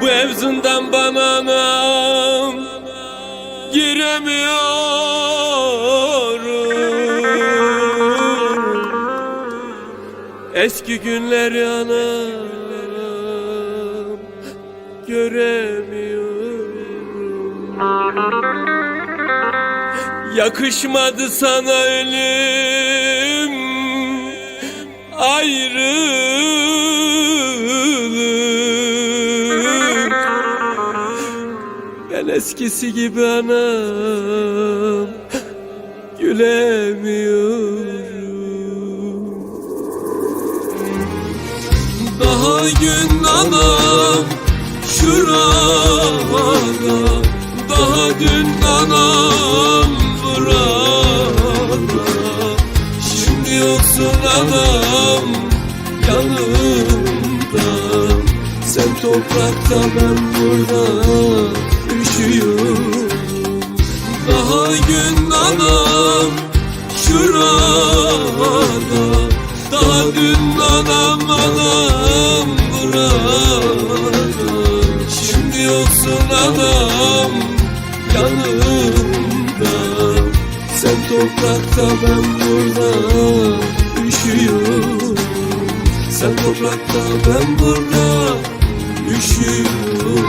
Bu evzinden bana anam giremiyorum. Eski günleri anam göremiyorum. Yakışmadı sana ölüm ayrılık eskisi gibi anam. Gülemiyorum. Daha gün anam şurada Daha dün anam burada Şimdi yoksun anam yanımda. Sen toprakta ben burada üşüyorum Daha gün anam şurada Daha dün anam anam burada. Şimdi yoksun anam yanımda. Sen toprakta ben burada üşüyorum. Sen toprakta ben burada üşüyorum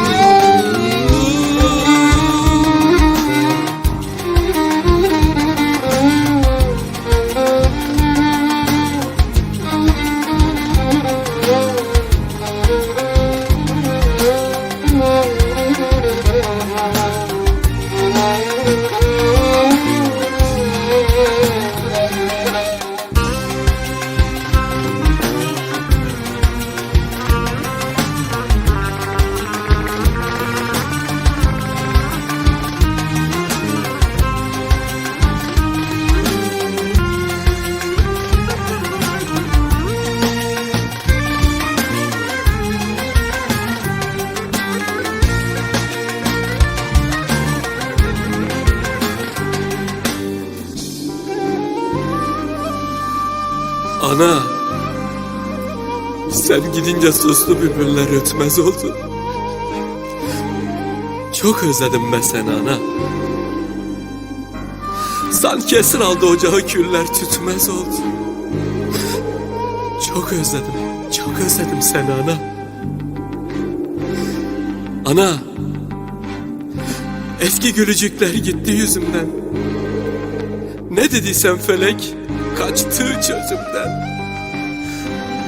Ana! Sen gidince suslu bülbüller ötmez oldu. Çok özledim ben seni ana. Sanki esir aldı ocağı küller tütmez oldu. Çok özledim, çok özledim seni ana. Ana! Eski gülücükler gitti yüzümden. Ne dediysen felek kaçtı çözümden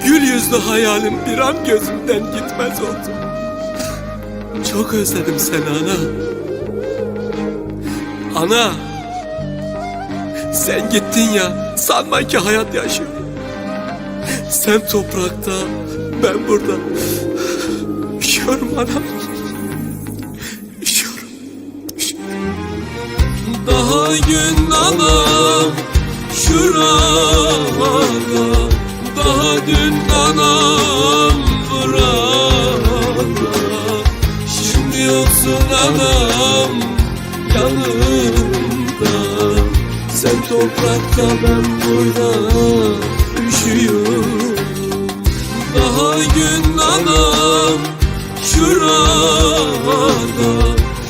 Gül yüzlü hayalim bir an gözümden gitmez oldu. Çok özledim seni ana. Ana. Sen gittin ya sanma ki hayat yaşıyor. Sen toprakta ben burada. Üşüyorum ana. Üşüyorum Daha gün anam şurada Daha dün anam burada Şimdi yoksun anam yanımda. Sen toprakta ben burada üşüyorum. Daha gün anam şurada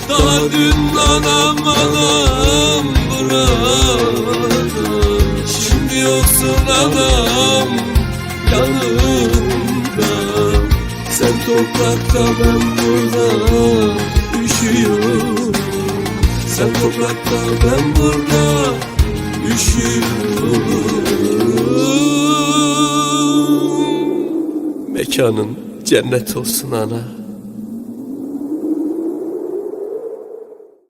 Daha dün anam anam burada yoksun anam yanımda. Sen toprakta ben burada üşüyorum. Sen toprakta ben burada üşüyorum. Mekanın cennet olsun ana